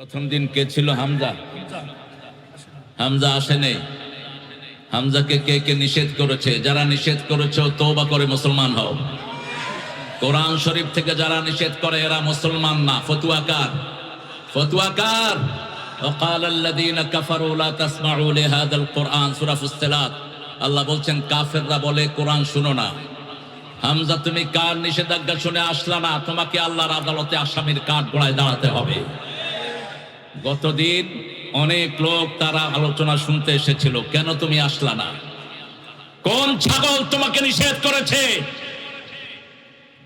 প্রথম দিন কে ছিল হামজা হামজা আসেনি হামজাকে কে কে নিষেধ করেছে যারা নিষেধ করেছে তৌবা করে মুসলমান হও কোরআন শরীফ থেকে যারা নিষেধ করে এরা মুসলমান না ফতুয়াকার ফতুয়াকার وقال الذين كفروا لا تسمعوا لهذا القرآن সূরা ফুসসিলাত আল্লাহ বলছেন কাফেররা বলে কোরআন শুনো না হামজা তুমি কার নিষেধাজ্ঞা শুনে আসলা না তোমাকে আল্লাহর আদালতে আসামির কাঠ গোড়ায় দাঁড়াতে হবে গতদিন অনেক লোক তারা আলোচনা শুনতে এসেছিল, কেন তুমি আসলা না? কোন ছাগল তোমাকে নিষেধ করেছে?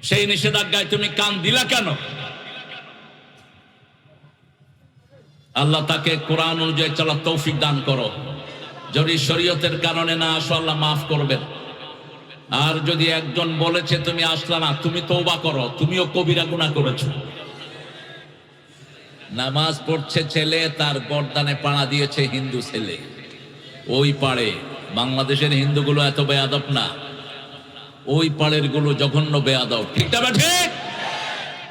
সেই নিষেধাজ্ঞায় তুমি কান দিলা কেন? আল্লাহ তাকে কোরআন অনুযায়ী চলা তৌফিক দান করো। যদি শরীয়তের কারণে না আসো, আল্লাহ মাফ করবেন। আর যদি একজন বলেছে তুমি আসলা না, তুমি তৌবা করো, তুমিও কবিরা গুণা করেছ। নামাজ পড়ছে ছেলে, তার গর্দানে পাড়া দিয়েছে হিন্দু ছেলে। ওই পাড়ে, বাংলাদেশের হিন্দুগুলো এত বেয়াদব না। ওই পাড়েরগুলো জঘন্য বেয়াদব। ঠিক না ঠিক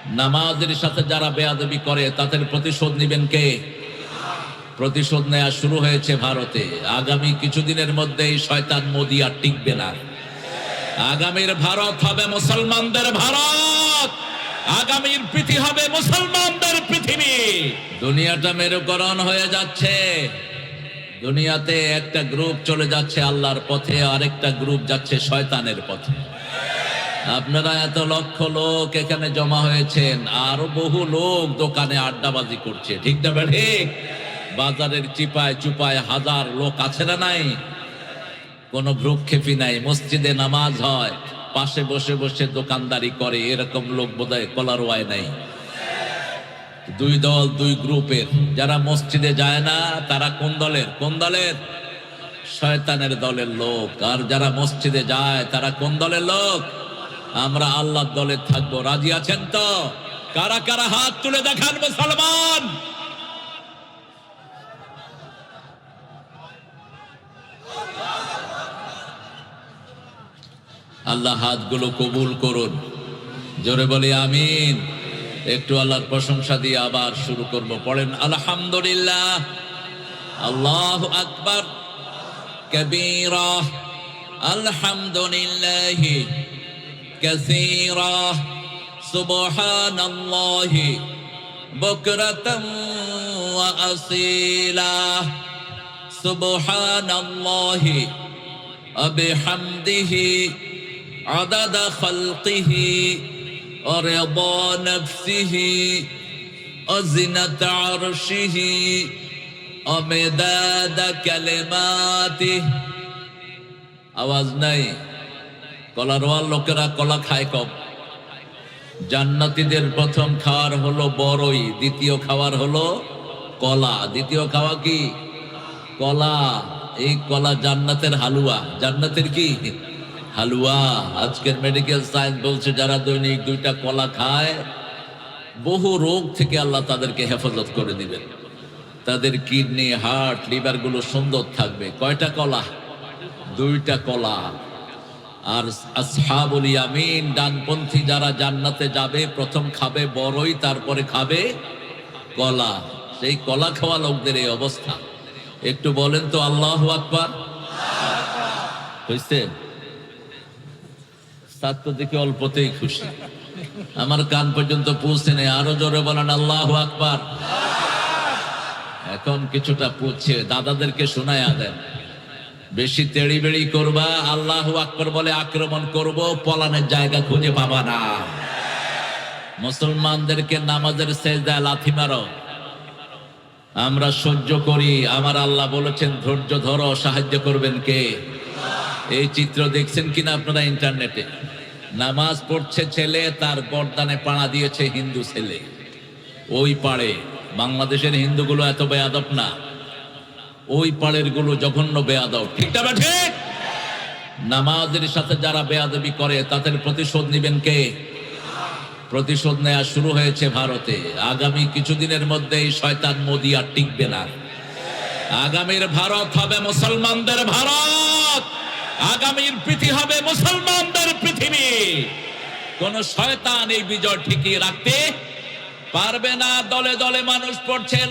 নামাজের সাথে যারা বেয়াদবি করে, তাদের প্রতিশোধ নিবেন কে? প্রতিশোধ নেওয়া শুরু হয়েছে ভারতে। আগামী কিছুদিনের মধ্যে এই শয়তান মোদি আর টিকবে না। আগামীর ভারত হবে মুসলমানদের ভারত! আগামীর পৃথিবী হবে মুসলমানদের পৃথিবী দুনিয়াটা মেরুকরণ হয়ে যাচ্ছে। দুনিয়াতে একটা গ্রুপ চলে যাচ্ছে আল্লাহর পথে আরেকটা গ্রুপ যাচ্ছে শয়তানের পথে। আপনারা এত লক্ষ লোক এখানে জমা হয়েছেন, আরও বহু লোক দোকানে আড্ডাবাজি করছে। ঠিক না ঠিক। বাজারের চিপায় চুপায় হাজার লোক আছে না নাই? কোনো ভ্রুক্ষেপই নাই। মসজিদে নামাজ হয়। পাশে বসে বসে দোকানদারি করে, এরকম লোক বোধহয় কলারোয়ায় নাই। দুই দল, দুই গ্রুপের। যারা মসজিদে যায় না, তারা কোন দলের? কোন দলের? শয়তানের দলের লোক। আর যারা মসজিদে যায়, তারা কোন দলের লোক? আমরা আল্লাহর দলে থাকব। রাজি আছেন তো? কারা কারা হাত তুলে দেখান মুসলমান? আল্লাহ হাতগুলো কবুল করুন জোরে বলি আমিন একটু আল্লাহর প্রশংসা দিয়ে আবার শুরু করব পড়েন আলহামদুলিল্লাহ আল্লাহ আকবার কবীরা আলহামদুলিল্লাহ كثيرا سبحان الله بكرة وأصيلا سبحان الله وبحمده عدد خلقه ورضا نفسه وزنة عرشه ومداد كلماته আওয়াজ নাই কলারওয়াল লোকেরা কলা খায় কম জান্নাতীদের প্রথম খাওয়ার হলো বড়ই দ্বিতীয় খাওয়ার হলো কলা দ্বিতীয় খাওয়া কি কলা এই কলা জান্নাতের হালুয়া জান্নাতের কি হালুয়া, আজকের মেডিকেল সায়েন্স বলছে যারা দৈনিক দুইটা কলা খায়, বহু রোগ থেকে আল্লাহ তাদেরকে হেফাজত করে দিবেন। তাদের কিডনি, হার্ট, লিভারগুলো সুন্দর থাকবে। কয়টা কলা? দুইটা কলা। আর আসহাবুল ইয়ামিন, ডানপন্থী যারা জান্নাতে যাবে, প্রথম খাবে বড়ই, তারপরে খাবে কলা। সেই কলা খাওয়া লোকদের এই অবস্থা। একটু বলেন তো, আল্লাহ আকবার। হয়েছে ছাত্র দেখে অল্পতেই খুশি। আমার কান পর্যন্ত পৌঁছে নেই। আরও জোরে বলেন, আল্লাহ আকবার। এখন কিছুটা পুচ্ছে দাদাদেরকে শোনায়া দেন। বেশি তেড়ি বেড়ি করবা, আল্লাহ আকবর বলে আক্রমণ করব, পলানের জায়গা খুঁজে পাবা না। মুসলমানদেরকে নামাজের সেজদায় লাথি মারো। আমরা সহ্য করি। আমার আল্লাহ বলেছেন, ধৈর্য ধরো, সাহায্য করবেন কে? এই চিত্র দেখছেন কিনা আপনারা ইন্টারনেটে? নামাজ পড়ছে ছেলে, তার গর্দানে পাড়া দিয়েছে হিন্দু ছেলে। ওই পাড়ে, বাংলাদেশের হিন্দুগুলো এত বেয়াদব না। ওই পাড়েরগুলো জঘন্য বেয়াদব। ঠিক ঠিক? নামাজের সাথে যারা বেয়াদবি করে, তাদের প্রতিশোধ নিবেন কে? প্রতিশোধ নেওয়া শুরু হয়েছে ভারতে। আগামী কিছুদিনের মধ্যে এই শয়তান মোদি আর টিকবে না। আগামীর ভারত হবে মুসলমানদের ভারত! আগামীর পৃথিবী হবে মুসলমানদের পৃথিবী। কোন শয়তান এই বিজয় ঠিকিয়ে রাখতে পারবে না। দলে দলে মানুষ পড়ছে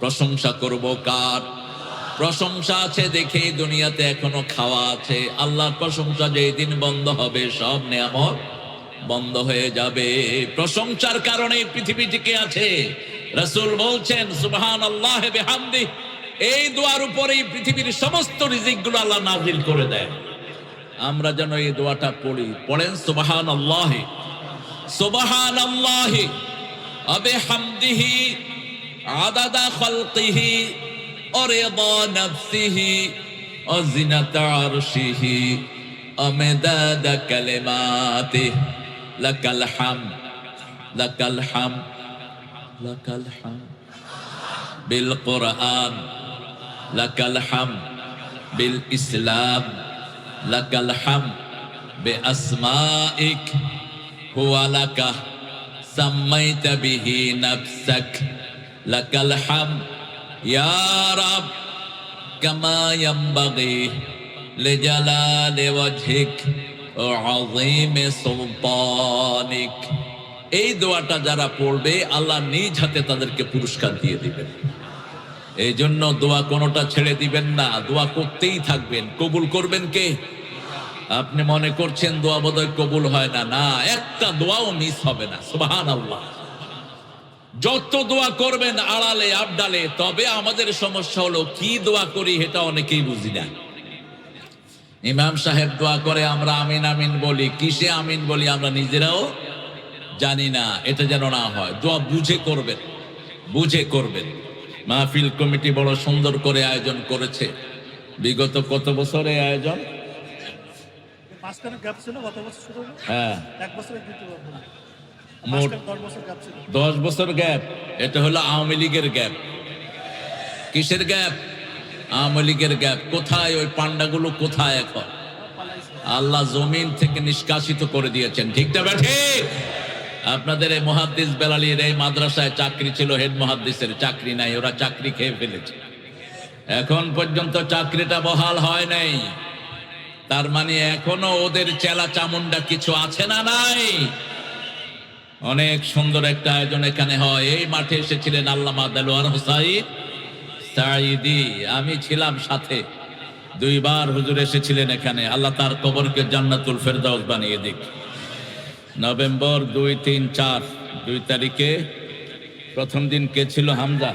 প্রশংসা করব কার? প্রশংসা আছে দেখে দুনিয়াতে এখনও খাওয়া আছে। আল্লাহর প্রশংসা যেই দিন বন্ধ হবে, সব নিয়ামত বন্ধ হয়ে যাবে। প্রশংসার কারণে পৃথিবী টিকে আছে। রসুল বলছেন সুবহান আল্লাহ বিহামদি। এই দোয়ার উপরেই পৃথিবীর সমস্ত রিজিকগুলো আল্লাহ নাজিল করে দেয় আমরা যেন এই দোয়াটা পড়ি। পড়েন সুবহান আল্লাহ সুবহান আল্লাহ আবে হামদিহি আদাদা খালকিহি। ورضا نفسه وزنة عرشه ومداد كلماته. لك الحمد لك الحمد لك الحمد. بالقرآن لك الحمد. بالإسلام لك الحمد. بأسمائك هو لك. سميت به نفسك. لك الحمد. يا رب كما ينبغي لجلال وجهك وعظيم سلطانك এই দোয়াটা যারা পড়বে আল্লাহ নিজ হাতে তাদেরকে পুরস্কার দিয়ে দিবেন এই জন্য দোয়া কোনোটা ছেড়ে দিবেন না দোয়া করতেই থাকবেন কবুল করবেন কে আপনি মনে করছেন দোয়া বোধহয় কবুল হয় না না একটা দোয়াও মিস হবে না সুবাহান আল্লাহ যত দোয়া করবেন আড়ালে আবডালে তবে আমাদের সমস্যা হলো কি দোয়া করি এটা অনেকেই বুঝি না। ইমাম সাহেব দোয়া করে আমরা আমিন আমিন বলি। কিসে আমিন বলি আমরা নিজেরাও জানি না এটা যেন না হয়। দোয়া বুঝে করবেন বুঝে করবেন। মাহফিল কমিটি বড় সুন্দর করে আয়োজন করেছে। বিগত কত বছরে আয়োজন? হ্যাঁ। এক বছরের মোট দশ বছর গ্যাপ এটা হলো আওয়ামী লীগের গ্যাপ কিসের গ্যাপ আওয়ামী লীগের গ্যাপ কোথায় ওই পান্ডাগুলো কোথায় এখন? আল্লাহ জমিন থেকে নিষ্কাশিত করে দিয়েছেন। ঠিকটা ব্যাঠে? আপনাদের এই মহাদ্দিস বেলালির এই মাদ্রাসায় চাকরি ছিল হেড মহাদ্দিসের চাকরি নাই ওরা চাকরি খেয়ে ফেলেছে। এখন পর্যন্ত চাকরিটা বহাল হয় নাই। তার মানে এখনও ওদের চেলা চামুন্ডা কিছু আছে না নাই? অনেক সুন্দর একটা আয়োজন এখানে হয়। এই মাঠে এসেছিলেন আল্লামা দেলোয়ার হোসাইন সাইদি আমি ছিলাম সাথে। দুইবার হুজুর এসেছিলেন এখানে। আল্লাহ তার কবরকে জান্নাতুল ফেরদাউস বানিয়ে দিক। নভেম্বর দুই তিন চার, দুই তারিখে প্রথম দিন কে ছিল হামজা?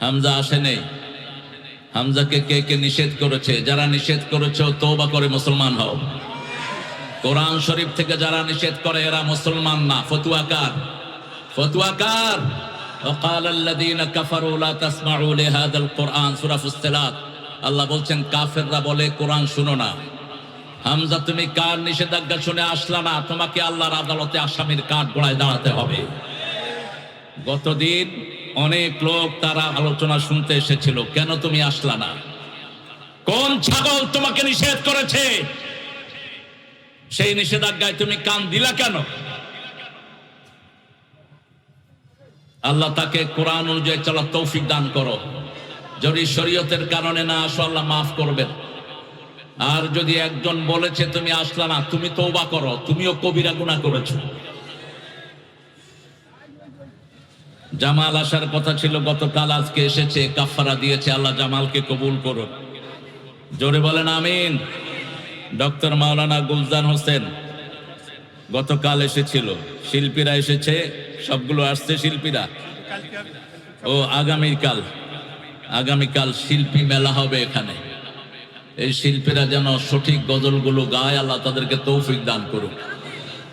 হামজা আসেনি হামজাকে কে কে নিষেধ করেছে? যারা নিষেধ করেছে তৌবা করে মুসলমান হও। কোরআন শরীফ থেকে যারা নিষেধ করে এরা মুসলমান না ফতুয়াকার ফতুয়াকার وقال الذين كفروا لا تسمعوا لهذا القرآن سورة فصلات আল্লাহ বলছেন কাফেররা বলে কোরআন শুনো না হামজা তুমি কার নিষেধাজ্ঞা শুনে আসলা না তোমাকে আল্লাহর আদালতে আসামির কাঠ গোড়ায় দাঁড়াতে হবে গতদিন অনেক লোক তারা আলোচনা শুনতে এসেছিল কেন তুমি আসলা না কোন ছাগল তোমাকে নিষেধ করেছে সেই নিষেধাজ্ঞায় তুমি কান দিলা কেন? আল্লাহ তাকে কোরআন অনুযায়ী চলার তৌফিক দান করো। যদি শরীয়তের কারণে না আসো, আল্লাহ মাফ করবেন। আর যদি একজন বলেছে, তুমি আসলা না, তুমি তৌবা করো। তুমিও কবিরা গুণা করেছ। জামাল আসার কথা ছিল, গতকাল আজকে এসেছে কাফারা দিয়েছে, আল্লাহ জামালকে কবুল করুন জোরে বলেন, আমিন। ডক্টর মাওলানা গুলজান হোসেন, গতকাল এসেছিল। শিল্পীরা এসেছে, সবগুলো আসছে শিল্পীরা। ও আগামীকাল আগামীকাল শিল্পী মেলা হবে এখানে। এই শিল্পীরা যেন সঠিক গজলগুলো গায়, আল্লাহ তাদেরকে তৌফিক দান করুক।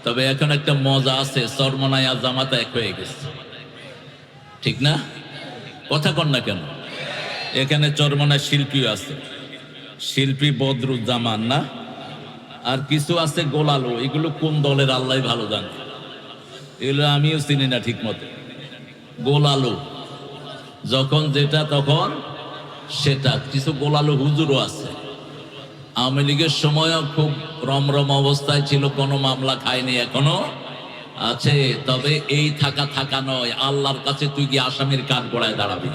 তবে এখন একটা মজা আছে, সরমনায় আর জামাতা এক হয়ে গেছে। ঠিক না? কথা কন না কেন? এখানে চরমনায় শিল্পীও আছে। শিল্পী বদরুজ্জামান, না? আর কিছু আছে গোলালো, এগুলো কোন দলের? আল্লাহ ভালো জানে। এগুলো আমিও চিনি না ঠিক মতো গোলালো, যখন যেটা, তখন সেটা। কিছু গোলালো হুজুরও আছে। আওয়ামী লীগের সময়ও খুব রমরম অবস্থায় ছিল, কোনো মামলা খায়নি এখনও। আছে, তবে এই থাকা থাকা নয়। আল্লাহর কাছে তুই কি আসামির কাঠ গড়ায় দাঁড়াবি